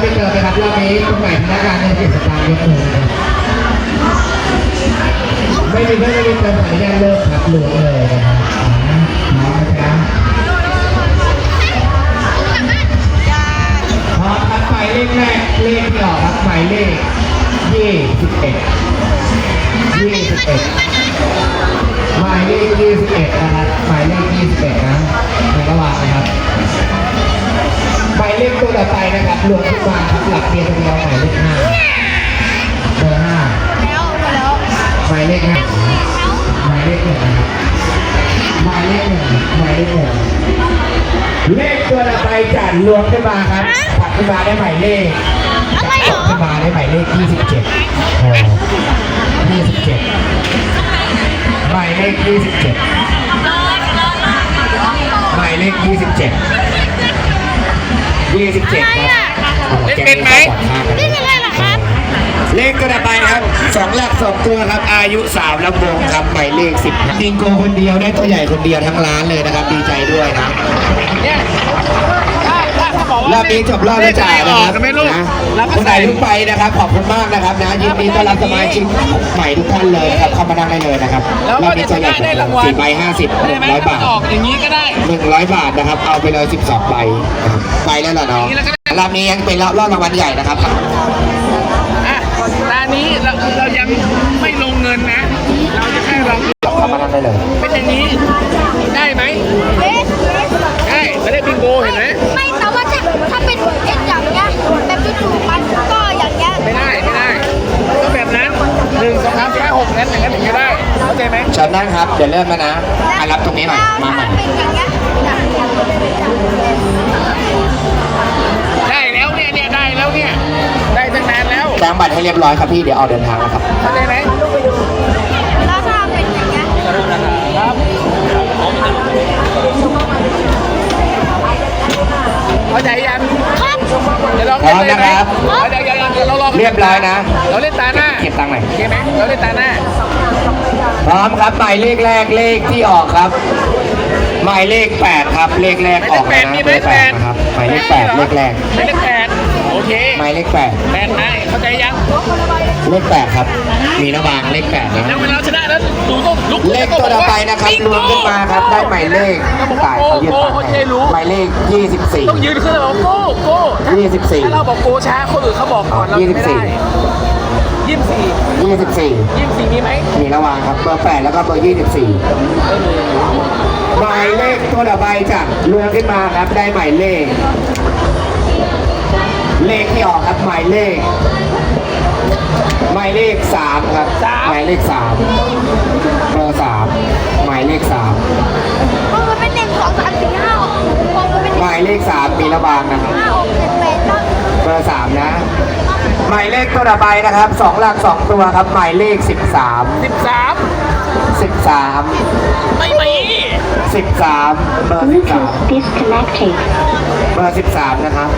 ไม่ปเจอนะครับรอบนี้คุณใหม่พนักงานในกิจการยกมือไม่มีเบไม่มีเพื่อนขออนุาตเลิกครับหลวงเลยนะครับพร้อมายเลขแรกเลขที่อครับหมายเลขยี่สิบเอ็ดยี่สิบเอ็ด หมายเลขยี่สิบเอ็ดนะครับหมายเลขยี่สิบเอ็ดนะในระหว่างนะครับหมายเลขตัวต่อไปนะครับรวมขึ้นมาครับหลักเพียงตัวเดียวหมายเลขห้าเบอร์ห้าแล้วแล้วหมายเลขห้าหมายเลขหนึ่งนะครับหมายเลขหนึ่งหมายเลขหนึ่งเลขตัวต่อไปจัดรวมขึ้นมาครับถัดขึ้นมาได้หมายเลขอะไรเหรอขึ้นมาได้หมายเลข27โอ้27 หมายเลข27หมายเลข27 27ครับเล่นเป็นไหมนี่เป็นอะไรล่ะครับ เลขก็ได้ไปครับสองหลักสองตัวครับ อายุสามลำวงครับหมายเลขสิบติงโกคนเดียวได้ตัวใหญ่คนเดียวทั้งร้านเลยนะครับ ดีใจด้วยนะ บอกรว่าอบนี้จบรอบไม่จ่ายนะครับจะไม่รู้นะแล้วก็คนไหนใส่เพิ่งไปนะครับ ขอบคุณมากนะครับนะยินดีต้อนรับสมาชิกใหม่ทุกท่านเลยนะครับเข้ามานั่งได้เลยนะครับแล้วรก็อบนี้จะตัวใหญ่ได้รางวัลสี่ใบห้าสิบหได้นึ่งไหมร้อยถ้าบามันทออกอย่างนี้ก็ได้หนึ่งร้อยบาทนะครับ เอาไปเลยสิบสองใบนะครับไปแล้วเหรอน้องนี่แล้วก็ได้รอบนี้ยังเป็นรอบรอบรางวัลใหญ่นะครับ อะตอนนี้เราเรายังไม่ลงเงินนะ เราจะแค่ลองเข้ามานั่งได้เลย เป็นอย่างนี้ นั่งครับ เดี๋ยวเริ่มแล้วนะอะรับตรงนี้หน่อย มาใหม่เป็นอย่างเงี้ยได้แล้วเนี่ยเนี่ยได้แล้วเนี่ย ได้ตั้งนานแล้วแจ้งบัตรให้เรียบร้อยครับพี่ เดี๋ยวออกเดินทางแล้วครับ เข้าใจไหมแล้วถ้าเป็นอย่างเงี้ยครับเข้าใจยังครับจะลองพร้เล่อนมเลยไหมนะครับ เดี๋ยวเดี๋ยวเดี๋ยวเราลองเรียบร้อยนะ เราเล่นตาหน้าเก็บตังค์หน่อย โอเคไหมเราเล่นตาหน้า พร้อมครับหมายเลขแรกเลขที่ออกครับหมายเลขแปดครับเลขแรกออกแล้วนะเบอร์แปดนะครับหมายเลขแปดเลขแรกหมายเลขแปดโอเคหมายเลขแปดแปดได้เข้าใจยังเลขแปดครับ มีระวางเลขแปดนะแล้วเวลาชนะแล้วดูต้องลุกเลขตัวต่อไปนะครับรวมขึ้นมาครับได้หมายเลขตายเขายืนตายให้หมายเลขยี่สิบสี่ต้องยืนขึ้นแล้วบอกโก้โก้ยี่สิบสี่ถ้าเราบอกโกช้าคนอื่นเขาบอกก่อนเราไม่ได้ ยี่สิบสี่ยี่สิบสี่ยี่สิบสี่มีไหมมีระวางครับเบอร์แปดแล้วก็เบอร์ยี่สิบสี่หมายเลขตัวต่อไปจะรวมขึ้นมาครับได้หมายเลข เลขที่ออกครับหมายเลข หมายเลขสามครับหมายเลขสามเบอร์สามหมายเลขสามพอมันเป็นหนึ่งสองสามสี่ห้าหกพอมันเป็นหมายเลขสามมีระวางนะครับ ห้าหกเจ็ดแปดเก้าเบอร์สามนะ หมายเลขตัวต่อไปนะครับสองหลักสองตัวครับหมายเลข 13 13 13 ไม่มี13เบอร์13 Bluetooth disconnected. เบอร์13นะครับ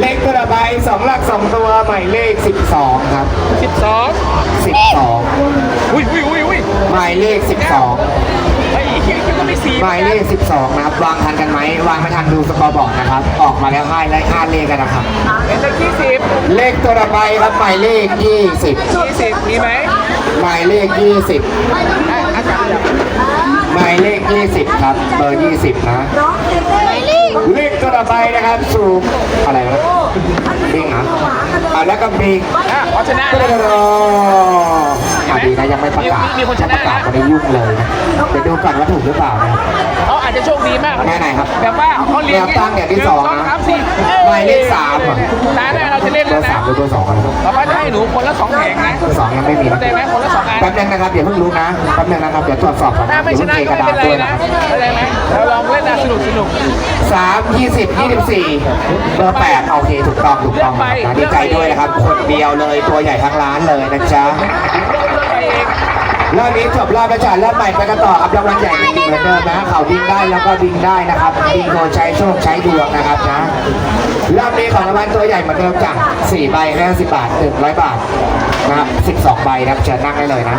เลขตัวต่อไปสองหลักสองตัวหมายเลข 12 ครับ 12 12 อุ้ยอุ้ยอุ้ยอุ้ยหมายเลข 12 เฮ้ยคิวคิวสีหมายเลข12 นะครับ วางทันกันไหม วางไม่ทันดูสกอร์บอร์ดนะครับ ออกมาแล้วให้ไล่ค่าเลขกันนะครับเลขนเตอร์ยี่สิบเลขตัวต่อไครับหมายเลข 20 ยี่สิบมีไหมหมายเลข 20 อะอาหมายเลข 20 ครับ เบอร์ 20 นะ ร้องเต้นไเลขตัวต่อไนะครับสูงอะไรนะเด้งเอะแล้วก็เบรกอะขอชนะ กระโด นะยังไม่ประกาศมีคนชถ้านะ ประกาศก็ได้ยุ่งเลยนะเดี๋ยวดูก่อนว่าถูกหรือเปล่านะ เขาอาจจะโชคดีมากแน่ไหนครับแบบว่าเขาเรียนแนวตั้งเนี่ยที่สองนะสามสี่ หมายเลขสามอะตาหน้าเราจะเล่นเบแล้อวร์นะสามหรือเบอร์สองกันครับต่อไปจะให้หนูคนละสองแผงนะเบอร์สองยังไม่มีเข้านะใจไหมคนละสองอันแป๊บนึงนะครับอย่าเพิ่งรู้นะแป๊บนึงนะครับเดี๋ยวตรวจสอบก่อนถ้าไม่ชนะเดี๋ยวก็เพิ่งเทกระไม่ดาษเป็นไรด้วยนะนะเข้าใจไหมเราลองเล่นนะสนุกสนุกสามยี่สิบยี่สิบสี่เบอร์แปดโอเคถูกต้องถูกต้องนะครับนะดีใจด้วยนะครับคนเดียวเลยตัวใหญ่ทั้งร้านเลยนะจ๊ะไปเอง รอบนี้จบรอบแล้วจ้ะรอบใหม่ไปกันต่อครับรางวัลใหญ่ยังมีเหมือนเดิมนะเขาวิ่งได้แล้วก็วิ่งได้นะครับวิ่งโดนใช้โชคใช้ดวงนะครับนะรอบนี้ของรางวัลตัวใหญ่เหมือนเดิมจ้ะสี่ใบห้าสิบบาทหนึ่งร้อยบาทนะครับสิบสองใบนะครับเชิญนั่งได้เลยนะ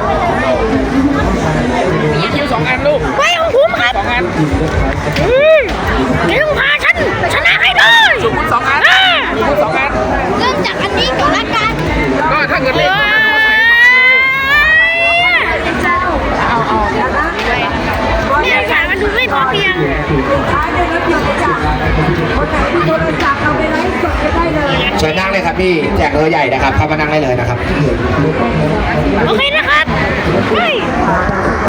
มีคิวสองอันลูกไว้ของผมครับสองอันอืมเดี๋ยวต้องพาฉันชนะให้ได้สุขุมสองอันสุขุมสองอันเริ่มจากอันนี้ก่อนละกันก็ถ้าเกิดเล่นก็เอาเอา เนี่ย สารมันดูไม่พอเพียงท้ายเลยนะเพียงจ้ะคนไหนมีโทรศัพท์เอาไปไลฟ์สดก็ได้เลยเชิญนั่งเลยครับพี่แจกเบอร์ใหญ่นะครับเข้ามานั่งได้เลยนะครับโอเคนะครับเฮ้ย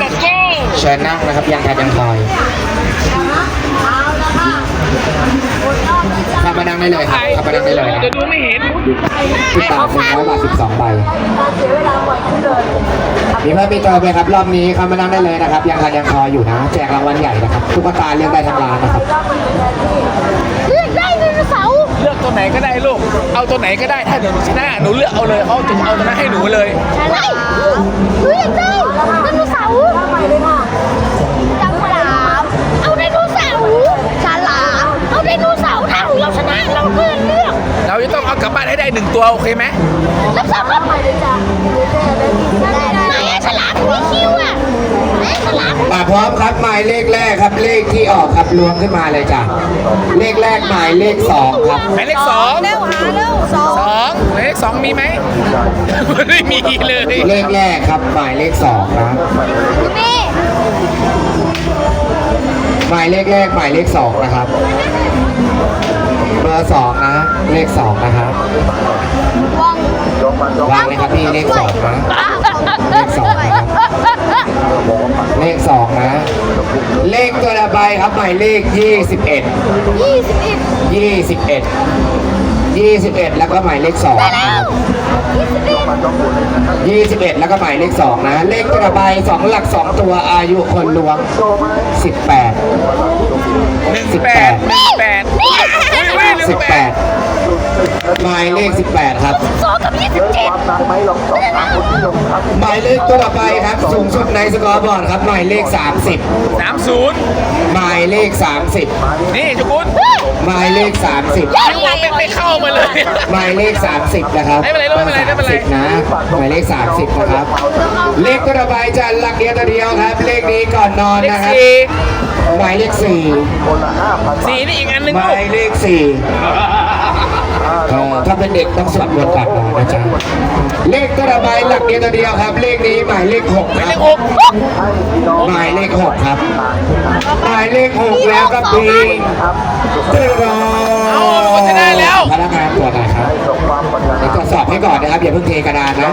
จัดโก้เชิญนั่งนะครับยังทันยังคอยเข้ามานั่งได้เลยครับเข้ามานั่งได้เลยนะเดี๋ยวดูไม่เห็นที่ตามหนึ่งร้อยบาทสิบสองใบมีเพิ่มมีเติมไหมครับ รอบนี้เข้ามานั่งได้เลยนะครับ ยังทันยังคอยอยู่นะ แจกรางวัลใหญ่นะครับตุ๊กตาเลือกได้ทั้งร้านนะครับเลือกได้ไดโนเสาร์เลือกตัวไหนก็ได้ลูก เอาตัวไหนก็ได้ถ้าเดี๋ยวหนูชนะหนูเลือกเอาเลยเขาจะเอาตัวนั้นให้หนูเลยอะไรเลือกได้ไดโนเสาร์ ห้ได้หนึ่งตัวโอเคไหมแล้วสามารถไปเลยจ้ะไหนอะฉลามมีคิวอะไหนฉลามมาพร้อมครับหมายเลขแรกครับเลขที่ออกครับรวมขึ้นมาเลยจ้ะเลขแรกหมายเลขสองครับหมายเลขสองเร็วหาเร็วสองสองหมายเลขสองมีไหม ไม่มีเลยเลขแรกครับหมายเลขสองนะนี่หมายเลขแรกหมายเลขสองนะครับ เบอร์สองนะ เลขสองนะครับวางวางเลยครับพี่เลขสองนะเลขสองนะครับเลขสองนะ เลขตัวละใบครับหมายเลขยี่สิบเอ็ดยี่สิบเอ็ดยี่สิบเอ็ดยี่สิบเอ็ดแล้วก็หมายเลขสองไปนะแล้ควรับยี่สิบเอ็ดยี่สิบเอ็ดแล้วก็หมายเลขสองนะ เลขตัวละใบสองหลักสองตัวอายุคนล้วงสิบแปดหนึ่งแปดหนึ่งแปดายเลขสิบแปดครับ สองกับยี่สิบเจ็ดหมายเลขตัวต่อไปครับ สูงสุดในสกอร์บอร์ดครับหมายเลข 30 สามศูนย์หมายเลข 30 นี่จุกุลหมายเลข 30พี่ว่าไม่ไม่เข้ามาเลย หมายเลข 30 นะครับไม่เป็นไรไม่เป็นไรไม่เป็นไร 30นะหมายเลข 30 นะครับ เลขตัวต่อไปจะหลักเดียวตัวเดียวครับ เลขนี้ก่อนนอนเลขนะครับสี่หมายเลขสี่นี่อีกอันหนึ่ง4หลูมากยเลข4เอ่อ ถ้าเป็นเด็กต้องสวดมนต์ก่อนนอนนะจ๊ะเลขตัวต่อไปหลักเดียวตัวเดียวครับ เลขนี้หมายเลข6หมายคเลรับขหกหมายเลขหกครับหมายเลขหกแล้วก็ปีตึ้งรอเอาหมดจะได้แล้วพนักงานตรวจหน่อยครับเดี๋ยวตรวจสอบให้ก่อนนะครับอย่าเพิ่งเทกระดานนะ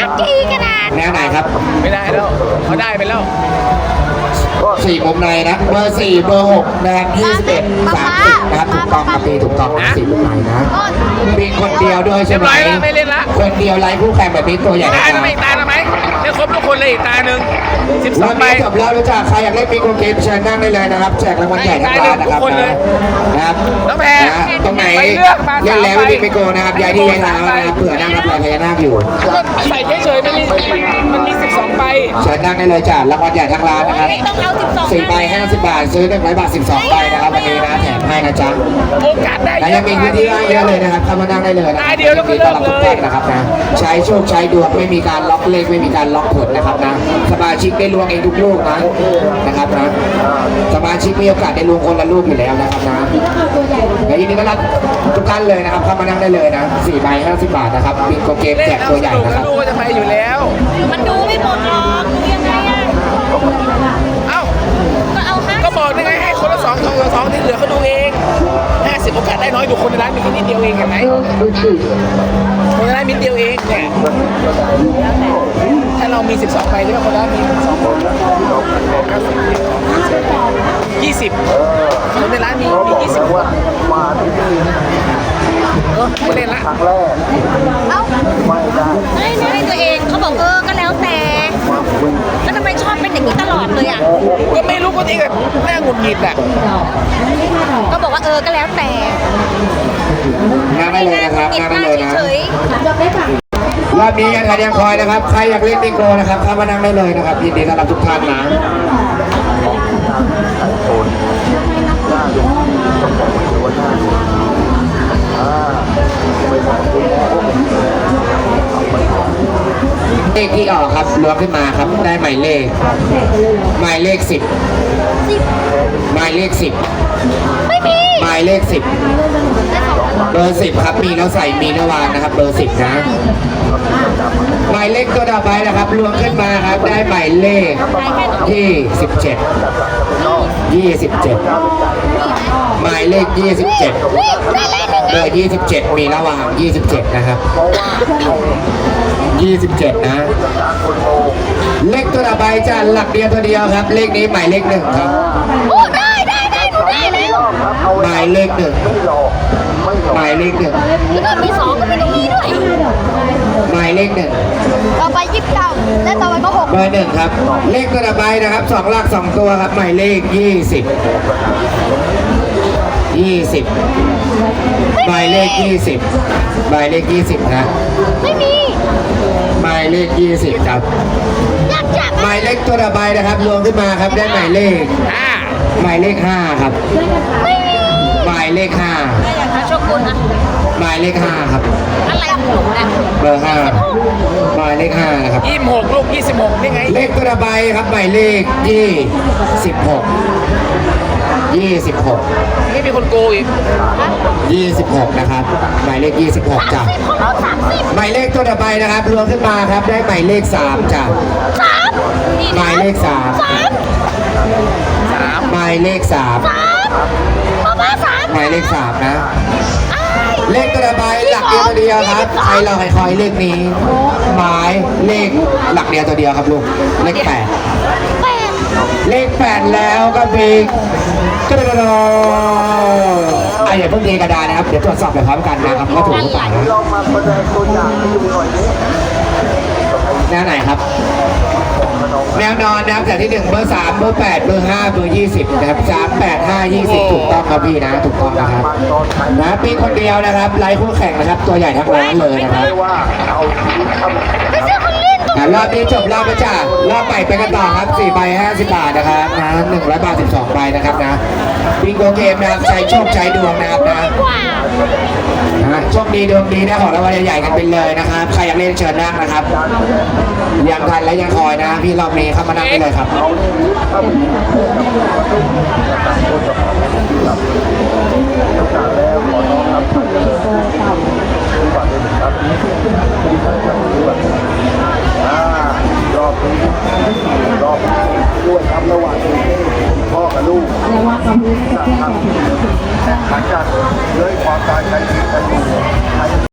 อักกี้กระดาษแนวไหนครับ ไม่ได้แล้วเขาได้ไปแล้ว สี่มุมในนะ เบอร์สี่เบอร์หกแดงยี่สิบเอ็ดสามสิบนะครับถูกต้องครับปีถูกต้องนะสี่มุมในนะมีคนเดียวด้วยใช่ไหมเรียบร้อยแล้วไม่เล่นละคนเดียวไร้คู่แข่งแบบนี้ตัวใหญ่ตานะหนึ่งอีกตาหนึ่ง ไหมเล่นครบทุกคนเลยอีกตาหนึ่งสิบสรอองบใบ นี้จบแล้วรู้จักใครอยากเล่นปีโกเกมเชิญนั่งได้เลยนะครับแจกรางวัลใหญ่ทั้งร้านนะครับทุกคนเลยนะครับน้องแพรนะตรงไหนไปเลือกมาเล่นแล้วสามใบ ไม่มีไปโกนะครับย้ายที่ย้ายทางแล้วนะครับเผื่อนั่งรับรอยพญานาคอยู่ก็ใส่เฉยๆมันมีมันมันมีสิบสองใบ เชิญนั่งได้เลยจ้ารางวัลใหญ่ทั้งร้านนะครับต้องเอาสิบสองสี่ใบห้าสิบบาทซื้อหนึ่งร้อยบาทสิบสองใบนะครับวันนี้นะแถมให้นะจ๊ะโอกาสได้และยังมีพื้นที่ว่างเยอะเลยนะครับเข้ามานั่งได้เลยนะคได้รับเดียวแล้วก็นต้อนรับเลิทุกกเลยท่านนะครับนะใช้โชคใช้ดวงไม่มีการล็อกเลขไม่มีการล็อกผลนะครับนะสมาชิกได้ลวงเองทุกลูกนะนะครับนะสมาชิกมีโอกาสได้ลวงคนละลูกอยู่แล้วนะครับนะและยินดีต้อนรับทุกท่านเลยนะครับเข้ามานั่งได้เลยนะสี่ใบห้าสิบบาทนะครับบิงโกเกมเล่นแจกตัวใหญ่นะครับ ดูจะไปอยู่แล้ว มันดูไม่หมดหรอกดูยังไง เอ้า ก็เอาห้าก็บอกได้ไงให้คนละสองสองสองที่เหลือเขาดูเองห้าสิบโอกาสได้น้อยดูคนในร้านมีแค่นิดเดียวเองเห็นไหมคนในร้านมีนิดเดียวเองเนี่ยถ้าเรามี12ใบใช่ไหมคนในร้านมีสองคนยี่สิบคนในร้านมีมียี่สิบเออไม่เล่นละ เอ้าไม่ไม่ตัวเองเขาบอกเออก็แล้วแต่ แล้วทำไมชอบเป็นอย่างนี้ตลอดเลยอะ ก็ไม่รู้คนนี้แบบหน้าหงุดหงิดอะก็บอกว่าเออก็แล้วแต่นั่งได้เลยนะครับหงิดนั่งหได้น้าเลยนะเฉยรอบนี้ยังทันยังคอยนะครับ ใครอยากเล่นบิงโกนะครับเข้ามานั่งได้เลยนะครับยินดีต้อนรับทุกท่านนะ เลขที่ออกครับรวมขึ้นมาครับได้หมายเลข หมายเลขสิบหมายเลขสิบๆไม่มีหมายเลขสิบเบอร์สิบครับมีแล้วใส่มีนวานนะครับ เบอร์สิบนะหมายเลขตัวต่อไปนะครับรวมขึ้นมาครับได้หมายเลขที่สิบเจ็ดยี่สิบเจ็ด หมายเลขยี่สิบเจ็ดนี่ได้เลขหนึ่งเบอร์27 มีระหว่าง 27 นะครับ 27 นะ เลขตัวต่อไปจะหลักเดียวตัวเดียวครับ เลขนี้หมายเลขหนึ่งครับโอ้ได้ได้ได้หนูได้แล้วหมายเลขหนึ่งหมายเลขหนึ่งแล้วก็มีสองก็ไม่ต้องมีด้วยหมายเลขหนึ่งต่อไปยี่สิบเก้าและต่อไปก็หกเบอร์หนึ่งครับ เลขตัวต่อไปนะครับสองหลักสองตัวครับ หมายเลข20 20หมายเลข 20หมายเลข 20 นะไม่มี หมายเลข 20 ครับ อยากจับหมายเลขตัวต่อไปนะครับรวมขึ้นมาครับได้หมายเลขห้าหมายเลข 5 ครับ ไม่มีหมายเลขได้อย่างนั้นโชคคุณนะ5 หมายเลข 5 ครับ อะไรของหนูนะเบอร์5หมายเลข5นะครับ ยี่สิบหกลูกยี่สิบหกนี่ไงเลขตัวต่อไปครับหมายเลข 26 26 ไม่มีคนโกงอีก26 นะครับ หมายเลข 26จ้ะสิบของเราสามสิบหมายเลขตัวต่อไปนะครับรวมขึ้นมาครับ ได้หมายเลข3จ้ะสามนี่หนะมายเลขสามสาม3หมายเลข3สามพ่อมาสามหมายเลข3นะ อ้ายเลขตัวต่อไปหลักเดียวตัวเดียวครับใครเราใครคอยเลขนี้ หมายเลขหลักเดียวตัวเดียวครับลูก เลข8แปด เลขแปดแล้วก็มีกระดาอะอย่าเพิ่งเทกระดาษนะครับ เดี๋ยวตรวจสอบไปพร้อมกันนะครับว่าถูกหรือเปล่านะแนวไหนครับ แนวนอนนะครับแต่ที่หนึ่งเบอร์สามเบอร์แปดเบอร์ห้าเบอร์ยี่สิบนะครับสามแปดห้ายี่สิบถูกต้องครับพี่นะ ถูกต้องนะครับนะปีคนเดียวนะครับไร้คู่แข่งนะครับ ตัวใหญ่ทั้งร้านเลยนะครับไม่ใช่คนเล่นตัว อะรอบนี้จบรอบแล้วจ้ารอบใหม่ไปกันต่อครับ4ใบ50 บาทนะครับนะ100 บาท 12 ใบนะครับนะบิงโกเกมนะครับใช้โชคใช้ดวงนะครับนะกว่านะโชคดีดวงดีนะของรางวัลใหญ่ๆกันไปเลยนะครับ ใครอยากเล่นเชิญนั่งนะครับ ยังทันและยังคอยนะ พี่รอบนี้เข้ามานั่งได้เลยครับ นี้รอบด้วยครับระหว่างพ่อกับลูกหลังจากเลยความตายใช้ชีวิตกันอยู่